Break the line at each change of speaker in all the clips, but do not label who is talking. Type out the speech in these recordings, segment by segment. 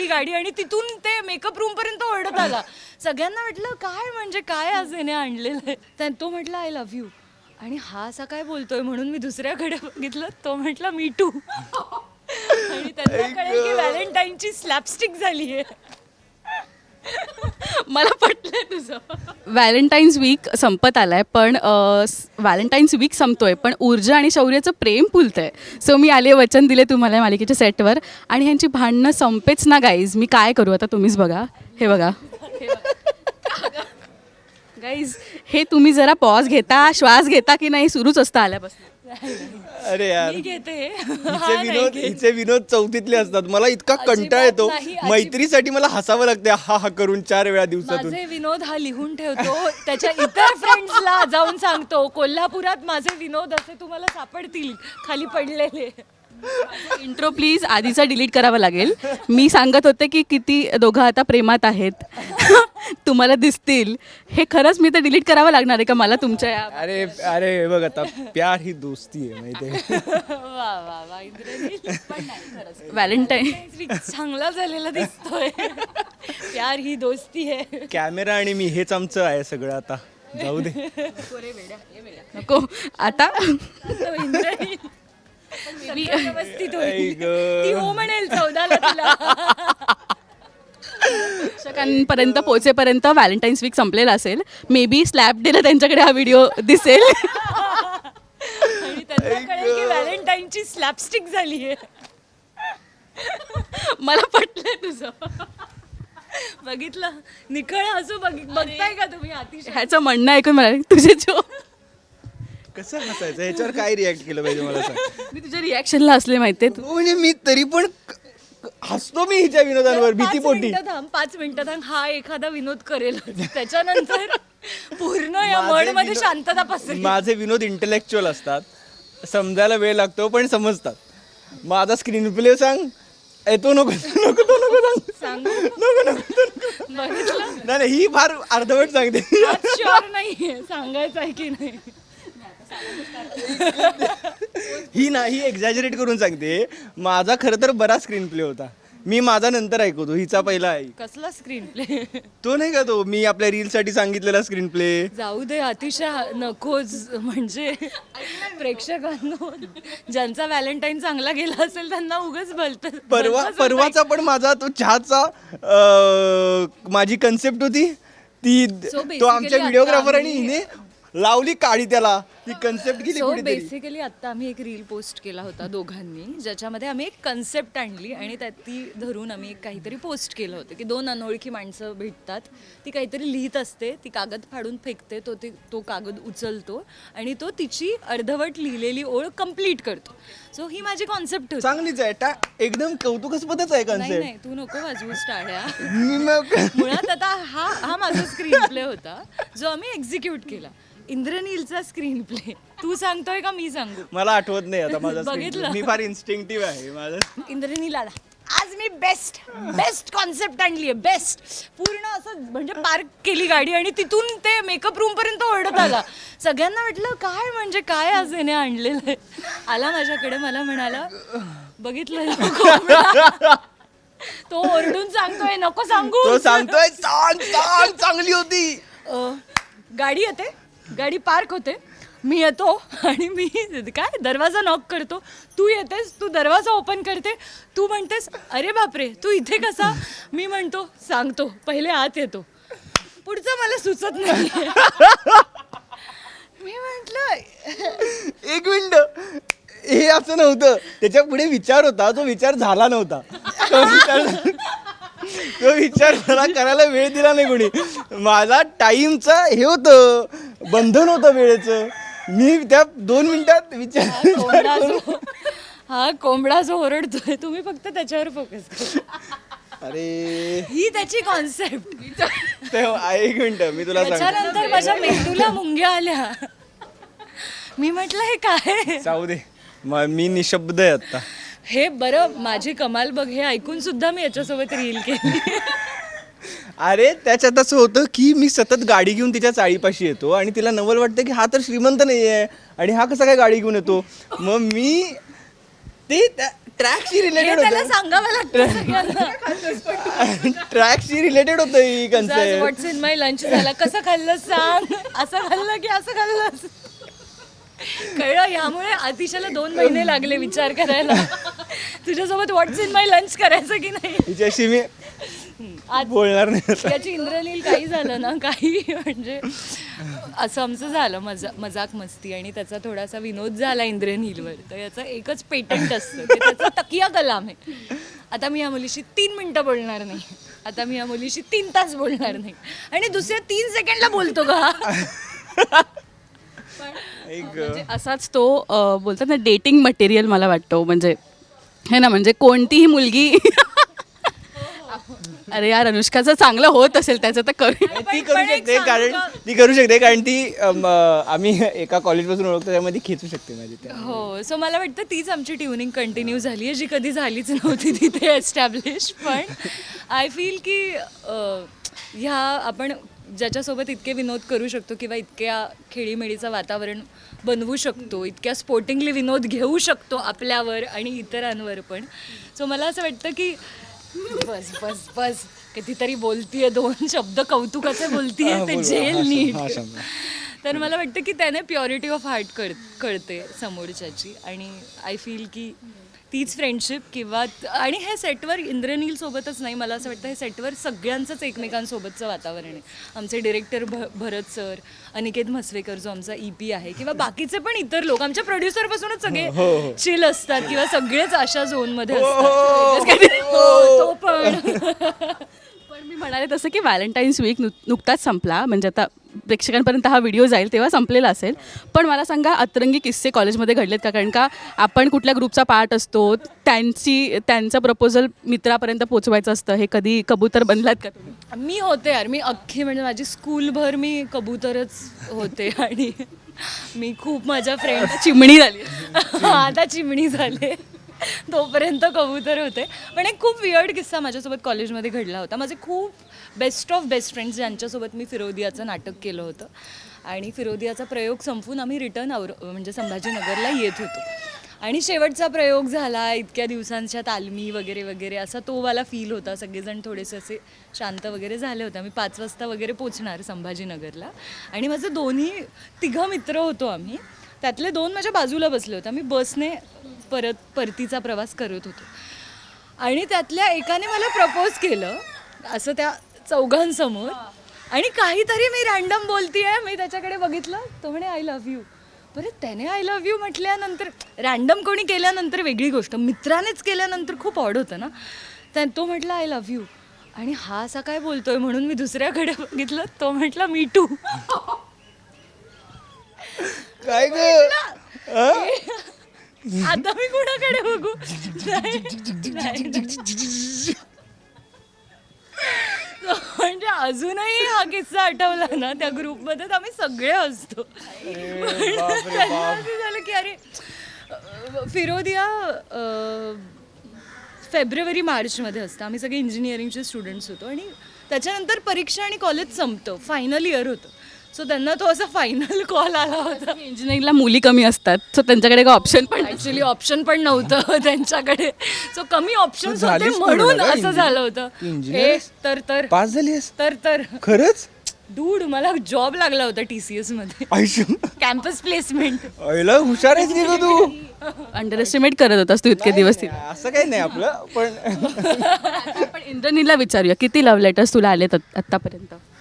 केली गाडी आणि तिथून ते मेकअप रूम पर्यंत ओरडत आला. सगळ्यांना म्हटलं काय म्हणजे काय आज याने आणलेलं आहे? तर तो म्हटलं आय लव्ह यू आणि हा असा काय बोलतोय म्हणून मी दुसऱ्याकडे बघितलं तो म्हटलं मी टू आणि त्यांना कळेल की व्हॅलेंटाईनची स्लॅपस्टिक झाली आहे मला पटलं तुझं.
व्हॅलेंटाईन्स वीक संपत आलाय पण व्हॅलेंटाईन्स वीक संपतोय पण ऊर्जा आणि शौर्याचं प्रेम फुलतंय. सो मी आले वचन दिले तुम्हाला या मालिकेच्या सेटवर आणि ह्यांची भांडणं संपेच ना गाईज मी काय करू आता तुम्हीच बघा. हे बघा. गाईज हे तुम्ही जरा पॉज घेता श्वास घेता की नाही सुरूच असतं आल्यापासून.
अरे यार.
मी घेते.
हिचे
हा नाही
विनोद
घेत.
हिचे विनोद चौथीतले असतात. मला इतका कंटाळ येतो.
नाही, अजिबात.
मैत्रीसाठी मला हसावं लागतं हा हा करून चार वेळा दिवसातून.
माझे विनोद हा लिहून ठेवतो. त्याच्या इतर फ्रेंड्सला जाऊन सांगतो. कोल्हापुरात माझे विनोद असे तुम्हाला सापडतील. खाली पडलेले.
इंट्रो प्लीज आधीचा डिलीट करावा लागेल. मी सांगत होते की किती दोघं आता प्रेमात आहेत. तुम्हाला दिसतील. हे खरंच मी तर डिलीट करावं लागणार आहे का मला तुमच्या या
अरे अरे हे बघ आता. प्यार ही दोस्ती आहे माहितीये?
वा वा वा. इंद्रनील
व्हॅलेंटाईन
week चांगला झालेला दिसतोय. प्यार ही दोस्ती आहे.
कॅमेरा आणि मी हेच आमचं आहे सगळं आता. जाऊ दे.
नको. आता?
तो इंद्रनील सगळं व्यवस्थित होईल.
गं.
ती हो म्हणेल चौदाला तुला.
प्रेक्षकांपर्यंत पोहोचेपर्यंत व्हॅलेंटाईन्स वीक संपलेला असेल. मे बी स्लॅप डेला त्यांच्याकडे हा व्हिडिओ दिसेल.
त्यांना कळेल की व्हॅलेंटाईनची स्लॅपस्टिक झाली आहे
मला पटलं तुझं.
बघितलं? निखळ हसू बघ बघताय का तुम्ही अतिशय?
ह्याचं म्हणणं ऐकून मला तुझे जो
कसं हसायचं? ह्याच्यावर काय रिॲक्ट केलं पाहिजे मला सांग?
मी तुझ्या रिॲक्शनला असले माहितीये तू.
म्हणजे मी तरी पण क- हसतो मी हिच्या विनोदांवर
पाच
भीतीपोटी.
मिनिटं थांब पाच मिनिटं थांब. हा एखादा विनोद करेल. त्याच्यानंतर पूर्ण या
माझे
मडमध्ये
विनोद-
शांतता पसरेल.
माझे विनोद इंटेलेक्च्युअल असतात. समजायला वेळ लागतो पण समजतात. माझा स्क्रीन प्ले सांग. ए तो नको नको तो नको सांग. नको नको तो नको.
बघितलं?
नाही नाही, ही फार अर्धवट सांगते.
शुअर नाहीये. सांगायचं आहे की नाही?
ही ना ही एक्झॅजरेट करून सांगते. माझा खरं तर बरा स्क्रीन प्ले होता. मी माझा नंतर ऐकवतो हिचा पहिला आहे.
कसला स्क्रीन प्ले
तो नाही का तो? मी आपल्या रील साठी सांगितलेला स्क्रीन प्ले
जाऊ दे अतिशय हा- नकोच म्हणजे प्रेक्षकांनो ज्यांचा व्हॅलेंटाईन चांगला गेला असेल त्यांना उगच बोलत
परवा परवाचा पण माझा तो चहाचा अं, माझी कन्सेप्ट होती. ती
So
तो आमच्या
आता
व्हिडिओग्राफर आणि
आम्ही-
हिने लावली काळी त्याला. ती कन्सेप्ट गेली
सो
कुठेतरी.
बेसिकली आता आम्ही एक रील पोस्ट केला होता दोघांनी ज्याच्यामध्ये आम्ही एक कन्सेप्ट आणली आणि त्यात ती धरून आम्ही एक काहीतरी पोस्ट केलं होतं की दोन अनोळखी माणसं भेटतात. ती काहीतरी लिहित असते ती कागद फाडून फेकते तो ती तो कागद उचलतो आणि तो तिची अर्धवट लिहिलेली ओळ कंप्लीट करतो. सो ही माझी कॉन्सेप्ट होती.
चांगलीच आहे. टा एकदम कौतुकास्पदच आहे
नाही
कन्सेप्ट
नाही तू नको वाजवू टाळ्या.
मी मग
मुळात आता हा हा माझा स्क्रीन प्ले होता जो आम्ही एक्झिक्यूट केला. इंद्रनीलचा स्क्रीन प्ले तू सांगतोय का मी सांगू?
मला आठवत नाही आता माझा
बघितलं.
मी फार इन्स्टिंक्टिव्ह आहे माझं
इंद्रनील आला. आज मी बेस्ट बेस्ट कॉन्सेप्ट आणली आहे बेस्ट पूर्ण असं म्हणजे पार्क केली गाडी आणि तिथून ते मेकअप रूम पर्यंत ओरडत आला. सगळ्यांना म्हटलं काय म्हणजे काय आज याने आणलेलं आहे? आला माझ्याकडे मला म्हणाला बघितलं ना कोंबडा?" तो ओरडून सांगतोय नको सांगू
तो सांगतोय सांग सांग चांगली होती.
अ, गाडी येते? गाडी पार्क होते. मी येतो आणि मी काय दरवाजा नॉक करतो. तू येतेस तू दरवाजा ओपन करते. तू म्हणतेस अरे बापरे तू इथे कसा? मी म्हणतो सांगतो पहिले आत येतो. पुढचं मला सुचत नाही मी म्हटलं
एक मिनिट. हे असं नव्हतं. त्याच्या पुढे विचार होता तो विचार झाला नव्हता. तो विचार तो विचार मला करायला वेळ दिला नाही कोणी. माझा टाईमचा हे होतं. बंधन होतं वेळेचं. मी त्या दोन मिनिटात विचार
कोंबडा जो हा कोंबडा जो ओरडतोय तुम्ही फक्त त्याच्यावर फोकस करा.
अरे.
ही त्याची कॉन्सेप्ट
तेव्हा एक मिनिट मी तुला सांगतो.
त्याच्यानंतर माझ्या मेंदूला मुंग्या आल्या. मी म्हटलं हे काय?
जाऊ दे. म- मी निशब्द आहे आता
हे बरं माझी कमाल बघ हे ऐकून सुद्धा मी याच्यासोबत रील केली.
अरे त्याच्यात असं होतं की मी सतत गाडी घेऊन तिच्या चाळीपाशी येतो आणि तिला नवल वाटतं की हा तर श्रीमंत नाही आहे आणि हा कसा काय गाडी घेऊन येतो. मग मी ते ट्रॅकशी रिलेटेड होतं. ट्रॅकशी रिलेटेड होतं ही concept
what's in my lunch झाला. कसं खाल्लं सांग? असं खाल्लं की असं खाल्लं कळलं यामुळे अतिशाला दोन महिने लागले विचार करायला. तुझ्यासोबत व्हॉट्स इन माय लंच करायचं की नाही?
तिच्याशी मी
आज
बोलणार नाही.
त्याची इंद्रनील काही झालं ना काही म्हणजे असं आमचं झालं मजा मजाक मस्ती आणि त्याचा थोडासा विनोद झाला इंद्रनीलवर. तर याचं एकच पेटंट असतं ते त्याचा तकिया कलाम आहे. आता मी या मुलीशी तीन मिनटं बोलणार नाही. आता मी या मुलीशी तीन तास बोलणार नाही. आणि दुसऱ्या तीन सेकंडला बोलतो का?
एक
म्हणजे असाच तो अ, बोलतात ना डेटिंग मटेरियल मला वाटतो. म्हणजे हे ना म्हणजे कोणतीही मुलगी अरे यार अनुष्काचं चांगलं होत असेल त्याचं तर करू.
ती करू शकते कारण? ती करू शकते कारण ती अम, आम्ही एका कॉलेजपासून ओळखतो त्यामध्ये खेचू शकते माझी त्या
हो सो मला वाटतं तीच आमची ट्युनिंग कंटिन्यू झाली आहे जी कधी झालीच नव्हती तिथे एस्टॅब्लिश पण आय फील की अं, ह्या आपण ज्याच्यासोबत इतके विनोद करू शकतो किंवा इतक्या खेळीमेळीचं वातावरण बनवू शकतो इतक्या स्पोर्टिंगली विनोद घेऊ शकतो आपल्यावर आणि इतरांवर पण. सो मला असं वाटतं की बस बस बस कितीतरी बोलतीये दोन शब्द कौतुकाचे बोलतीये ते. झेल
हा,
नीट. तर मला वाटतं की त्याने प्युरिटी ऑफ हार्ट कळ कळते समोरच्याची आणि आय फील की तीच फ्रेंडशिप किंवा आणि हे सेटवर इंद्रनील सोबतच नाही मला असं वाटतं हे सेटवर सगळ्यांचंच एकमेकांसोबतचं वातावरण आहे. आमचे डिरेक्टर भ भरत सर अनिकेत म्हसवेकर जो आमचा ई पी आहे किंवा बाकीचे पण इतर लोक आमच्या प्रोड्युसरपासूनच सगळे चिल असतात किंवा सगळेच अशा झोनमध्ये असतात. हो, तो पण.
पण मी म्हणाले तसं की व्हॅलेंटाईन्स वीक नुकताच संपला. म्हणजे आता प्रेक्षकांपर्यंत हा व्हिडिओ जाईल तेव्हा संपलेला असेल. पण मला सांगा अतरंगी किस्से कॉलेजमध्ये घडलेत का? कारण का आपण कुठल्या ग्रुपचा पार्ट असतो त्यांची त्यांचं प्रपोजल मित्रापर्यंत पोचवायचं असतं हे कधी कबूतर बनलात का तुम्ही?
मी होते यार मी अख्खी म्हणजे माझी स्कूलभर मी कबूतरच होते. आणि मी खूप माझ्या फ्रेंड
चिमणी झाली.
आता चिमणी झाले. तोपर्यंत कबूतर होते. पण एक खूप वियर्ड किस्सा माझ्यासोबत कॉलेजमध्ये घडला होता. माझे खूप बेस्ट ऑफ बेस्ट फ्रेंड्स ज्यांच्यासोबत मी फिरोदियाचं नाटक केलं होतं. आणि फिरोदियाचा प्रयोग संपून आम्ही रिटर्न आवर म्हणजे संभाजीनगरला येत होतो. आणि शेवटचा प्रयोग झाला इतक्या दिवसांच्या तालमी वगैरे वगैरे असा तो वाला फील होता. सगळेजण थोडेसे असे शांत वगैरे झाले होते. आम्ही पाच वाजता वगैरे पोचणार संभाजीनगरला. आणि माझे दोन्ही तिघं मित्र होतो आम्ही. त्यातले दोन माझ्या बाजूला बसले होते. आम्ही बसने परत परतीचा प्रवास करत होतो. आणि त्यातल्या एकाने मला प्रपोज केलं. असं त्या चौघांसमोर. आणि काहीतरी मी रॅन्डम बोलतीये मी त्याच्याकडे बघितलं. तो म्हणे आय लव्ह यू बरं त्याने आय लव्ह यू म्हटल्यानंतर रॅन्डम कोणी केल्यानंतर वेगळी गोष्ट. मित्रानेच केल्यानंतर खूप ऑड होतं ना. त्या तो म्हटलं आय लव्ह यू आणि हा असा काय बोलतोय म्हणून मी दुसऱ्याकडे बघितलं. तो म्हटलं मी टू
काय
आता मी कुणाकडे बघू. म्हणजे अजूनही हा किस्सा आठवला ना त्या ग्रुपमध्ये तर आम्ही सगळे असतो त्यांना असं झालं की अरे फिरोदिया फेब्रुवारी मार्चमध्ये असतं. आम्ही सगळे इंजिनिअरिंगचे स्टुडंट्स होतो आणि त्याच्यानंतर परीक्षा आणि कॉलेज संपतं. फायनल इयर होतं. सो त्यांना तो असा फायनल कॉल आला होता.
इंजिनिअरिंगला मुली कमी असतात. सो त्यांच्याकडे काही ऑप्शन पण
ऍक्च्युली ऑप्शन पण नव्हतं त्यांच्याकडे. सो कमी ऑप्शन होते म्हणून असं? झालं होतं? तर तर.
पास झालीस
तर तर.
खरंच?
डूड मला जॉब लागला होता टी सी एसमध्ये.
आयुष्य
कॅम्पस प्लेसमेंट
अयला हुशार आहेस की ग तू?
अंडर एस्टिमेट करत होतास तू इतके दिवस तिथे.
असं काही नाही आपलं पण
पण इंद्रनीलला विचारूया किती लव्ह लेटर्स तुला आलेत आत- आत्तापर्यंत Come on,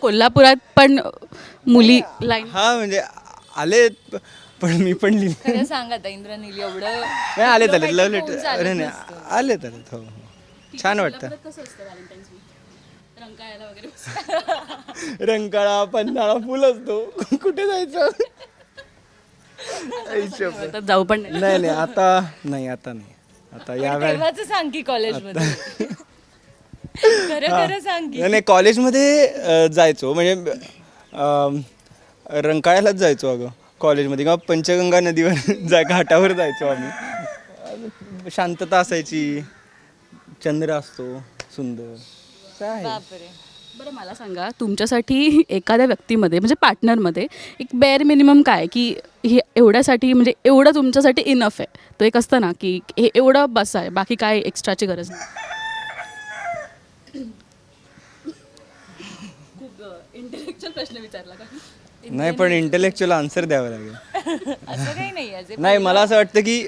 कोल्हापुरात पण मुली लाईन
हा म्हणजे आले पण मी पण लिहिले.
खरं सांग आता इंद्रनील एवढं
नाही आलेत आलेत. लव्ह लेटर अरे नाही. आलेत आलेत. हो हो. छान वाटतं.
कसं असतं व्हॅलेंटाईन्स वीक? रंकाळ्याला वगैरे
रंकाळा पन्हाळा फुल असतो. कुठे जायचं? आई शपथ.
आता जाऊ पण नाही.
नाही नाही आता नाही आता नाही. आता या वेळेला
तेव्हाच सांग की कॉलेजमध्ये खरं खरं सांग की.
नाही नाही कॉलेजमध्ये अ, जायचो. म्हणजे अम, रंकाळ्यालाच जायचो अगं कॉलेजमध्ये. किंवा पंचगंगा नदीवर जा घाटावर जायचो आम्ही. शांतता असायची. चंद्र असतो सुंदर. काय
बापरे.
बरं मला सांगा तुमच्यासाठी एखाद्या व्यक्तीमध्ये म्हणजे पार्टनरमध्ये एक बेअर मिनिमम काय? की हे एवढ्यासाठी म्हणजे एवढं तुमच्यासाठी इनफ आहे. तो एक असतं ना की हे एवढं बस आहे बाकी काय एक्स्ट्राची गरज नाही. इंटेलेक्च्युअल प्रश्न विचारला का?
नाही पण इंटेलेक्च्युअल आन्सर द्यावं लागेल.
असं काही नाही आहे. जे
नाही मला असं वाटतं की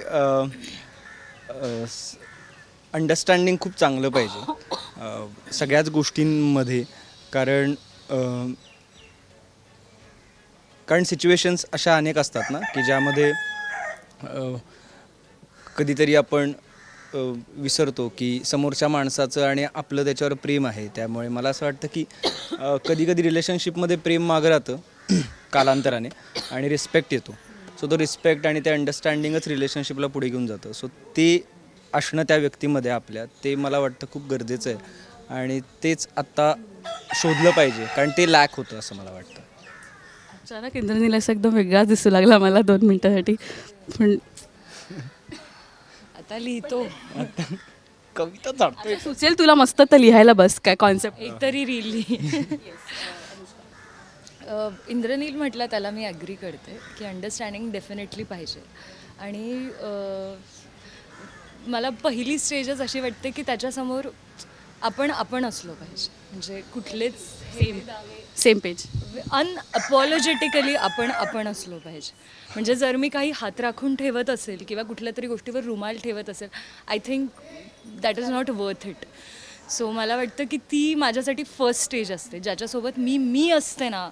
अंडरस्टँडिंग खूप चांगलं पाहिजे. अ, सगळ्याच गोष्टींमध्ये. कारण अ, कारण सिच्युएशन्स अशा अनेक असतात ना की ज्यामध्ये अ, कधीतरी आपण विसरतो की समोरच्या माणसाचं आणि आपलं त्याच्यावर प्रेम आहे. त्यामुळे मला असं वाटतं की कधी कधी रिलेशनशिपमध्ये प्रेम मागं राहतं कालांतराने आणि रिस्पेक्ट येतो. सो तो रिस्पेक्ट आणि ते अंडरस्टँडिंगच रिलेशनशिपला पुढे घेऊन जातं. सो ते असणं त्या व्यक्तीमध्ये आपल्या ते मला वाटतं खूप गरजेचं आहे. आणि तेच आत्ता शोधलं पाहिजे कारण ते लॅक होतं असं मला वाटतं.
अचानक इंद्रनील असं एकदम वेगळाच दिसू लागला मला दोन मिनटासाठी. पण
आता लिहितो.
कविता चालतोय
सुचेल तुला मस्त तर लिहायला बस काय कॉन्सेप्ट
एक तरी रिली इंद्रनील म्हटलं त्याला मी ॲग्री करते की अंडरस्टँडिंग डेफिनेटली पाहिजे. आणि अ, मला पहिली स्टेजच अशी वाटते की त्याच्यासमोर आपण आपण असलो पाहिजे. म्हणजे कुठलेच सेम
सेम पेज
अनअपॉलॉजेटिकली आपण आपण असलो पाहिजे. म्हणजे जर मी काही हात राखून ठेवत असेल किंवा कुठल्या तरी गोष्टीवर रुमाल ठेवत असेल I think that is not worth it so मला वाटतं की ती माझ्यासाठी फर्स्ट स्टेज असते. ज्याच्यासोबत मी मी असते ना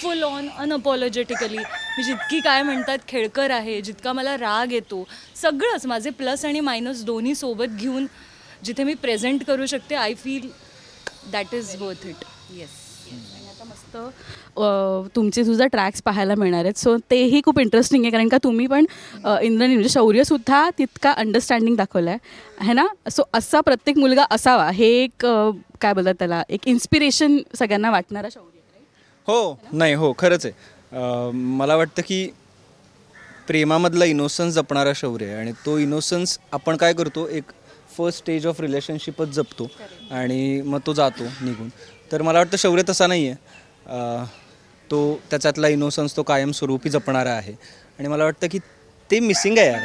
फुल ऑन अनअपॉलॉजेटिकली मी जितकी काय म्हणतात खेळकर आहे जितका मला राग येतो सगळंच माझे प्लस आणि मायनस दोन्ही सोबत घेऊन जिथे मी प्रेझेंट करू शकते I feel that is worth it yes
आता मस्त तुमचे सुद्धा ट्रॅक्स पाहायला मिळणार आहेत. सो तेही खूप इंटरेस्टिंग आहे कारण का तुम्ही पण इंद्रनी म्हणजे शौर्यसुद्धा तितका अंडरस्टँडिंग दाखवलं आहे है ना? सो असा प्रत्येक मुलगा असावा हे एक काय बोलतात त्याला एक इन्स्पिरेशन सगळ्यांना वाटणारा शौर्य.
हो नाही हो खरंच आहे. मला वाटतं की प्रेमामधला इनोसन्स जपणारा शौर्य आहे. आणि तो इनोसन्स आपण काय करतो एक फर्स्ट स्टेज ऑफ रिलेशनशिपच जपतो आणि मग तो जातो निघून. तर मला वाटतं शौर्य तसा नाही आहे तो त्याच्यातला इनोसन्स तो कायमस्वरूपी जपणारा आहे. आणि मला वाटतं की ते मिसिंग आहे यार.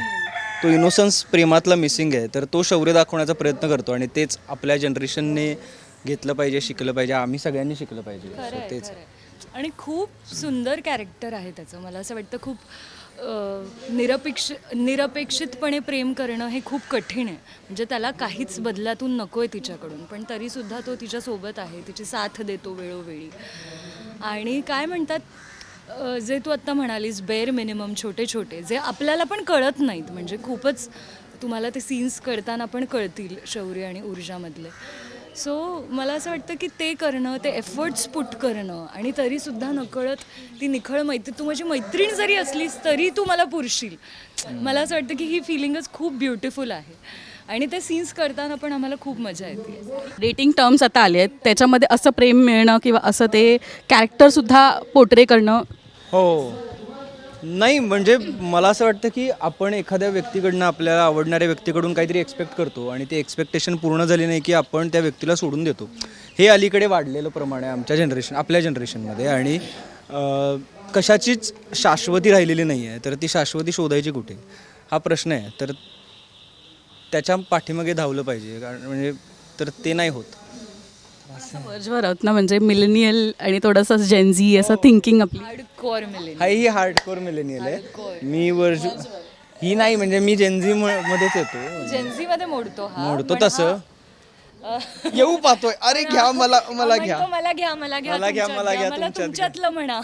तो इनोसन्स प्रेमातला मिसिंग आहे. तर तो शौर्य दाखवण्याचा प्रयत्न करतो आणि तेच आपल्या जनरेशनने घेतलं पाहिजे शिकलं पाहिजे आम्ही सगळ्यांनी शिकलं पाहिजे. तेच.
आणि खूप सुंदर कॅरेक्टर आहे त्याचं. मला असं वाटतं खूप निरपेक्ष निरपेक्षितपणे प्रेम करणं हे खूप कठीण आहे. म्हणजे त्याला काहीच बदलातून नको आहे तिच्याकडून पण तरीसुद्धा तो तिच्यासोबत आहे तिची साथ देतो वेळोवेळी. आणि काय म्हणतात जे तू आत्ता म्हणालीस बेअर मिनिमम छोटे छोटे जे आपल्याला पण कळत नाहीत. म्हणजे खूपच तुम्हाला ते सीन्स करताना पण कळतील शौर्य आणि ऊर्जामधले. सो मला असं वाटतं की ते करणं ते एफर्ट्स पुट करणं आणि तरीसुद्धा नकळत ती निखळ मैत्री तू माझी मैत्रीण जरी असलीस तरी तू मला पुरशील. मला असं वाटतं की ही फिलिंगच खूप ब्युटिफुल आहे. आणि ते सीन्स करताना पण आम्हाला खूप मजा येते.
डेटिंग टर्म्स आता आले आहेत. त्याच्यामध्ये असं प्रेम मिळणं किंवा असं ते कॅरेक्टरसुद्धा पोर्ट्रे करणं?
हो. नाही म्हणजे मला असं वाटतं की आपण एखाद्या व्यक्तीकडनं आपल्याला आवडणाऱ्या व्यक्तीकडून काहीतरी एक्सपेक्ट करतो आणि ते एक्सपेक्टेशन पूर्ण झाली नाही की आपण त्या व्यक्तीला सोडून देतो. हे अलीकडे वाढलेलं प्रमाण आहे आमच्या जनरेशन आपल्या जनरेशनमध्ये आणि कशाचीच शाश्वती राहिलेली नाही आहे तर ती शाश्वती शोधायची कुठे? हा प्रश्न आहे. तर त्याच्या पाठीमागे धावलं पाहिजे कारण म्हणजे तर ते नाही होत.
आहोत ना म्हणजे मिलेनियल आणि थोडंसं जेन्झी असं थिंकिंग आपली.
हार्ड कोर मिलेन
हा ही हार्डकोर मिलेनियल आहे मी वर्ज ही नाही म्हणजे मी जेनझी मध्येच येतो
जेन्झीमध्ये मोडतो हा.
मोडतो
पण
तसं.
हा-
येऊ पाहतोय. अरे घ्या मला मला
हा
घ्या.
म्हणतो, मला घ्या मला घ्या
मला घ्या,
तुमच्यात
मला घ्या,
मला
तुमच्यात घ्या.
तुमच्यातलं म्हणा.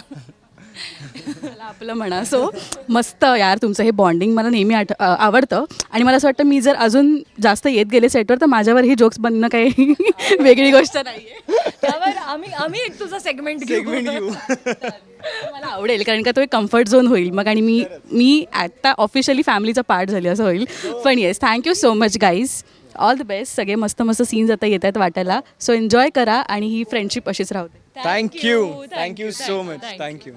मला आपलं म्हणा. सो मस्त यार तुमचं हे बॉन्डिंग मला नेहमी आठ अ, आवडतं. आणि मला असं वाटतं मी जर अजून जास्त येत गेले सेटवर तर माझ्यावर ही जोक्स बनणं काही वेगळी गोष्ट नाही आहे
त्यावर आम्ही आम्ही एक तुझा सेगमेंट
सेगमेंट घेऊ.
मला आवडेल कारण का तो एक कम्फर्ट झोन होईल. मग आणि मी मी आता ऑफिशियली फॅमिलीचा पार्ट झाली असं होईल. पण yes thank you so much guys all the best सगळे मस्त मस्त सीन्स आता येत आहेत वाटायला. सो एन्जॉय करा आणि ही फ्रेंडशिप अशीच राहते
thank you thank you so much thank you